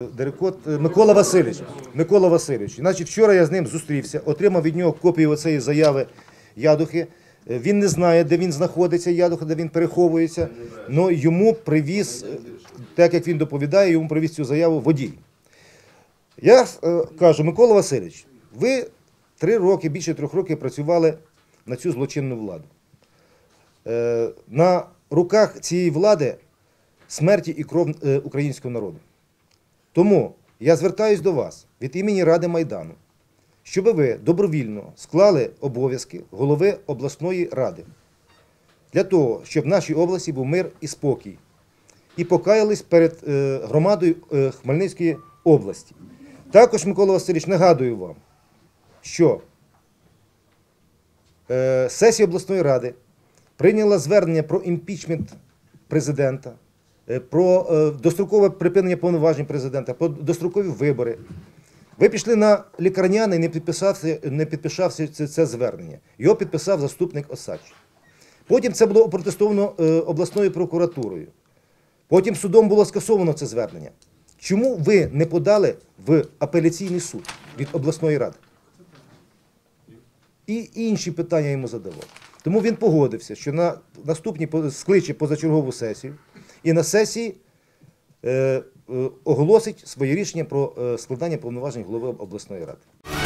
Дерекот е, Микола Васильович. Микола Васильович. Значить, вчора я з ним зустрівся, отримав від нього копію цієї заяви Ядухи. Е, Він не знає, де він знаходиться, Ядуха, де він переховується. але йому привіз, е, так як він доповідає, йому привіз цю заяву водій. Я кажу, Микола Васильович, ви три роки, більше трьох років працювали на цю злочинну владу. На руках цієї влади смерті і кров українського народу. Тому я звертаюсь до вас від імені Ради Майдану, щоб ви добровільно склали обов'язки голови обласної ради для того, щоб в нашій області був мир і спокій, і покаялись перед е, громадою е, Хмельницької області. Також, Микола Васильович, нагадую вам, що е, сесія обласної ради прийняла звернення про імпічмент президента, про е, дострокове припинення повноважень президента, про дострокові вибори. Ви пішли на лікарняний, не підписався, не підписався це, це звернення. Його підписав заступник Осадч. Потім це було опротестовано е, обласною прокуратурою. Потім судом було скасовано це звернення. Чому ви не подали в апеляційний суд від обласної ради? І інші питання йому задавав. Тому він погодився, що на наступній скличе позачергову сесію і на сесії е, е, оголосить своє рішення про е, складання повноважень голови обласної ради.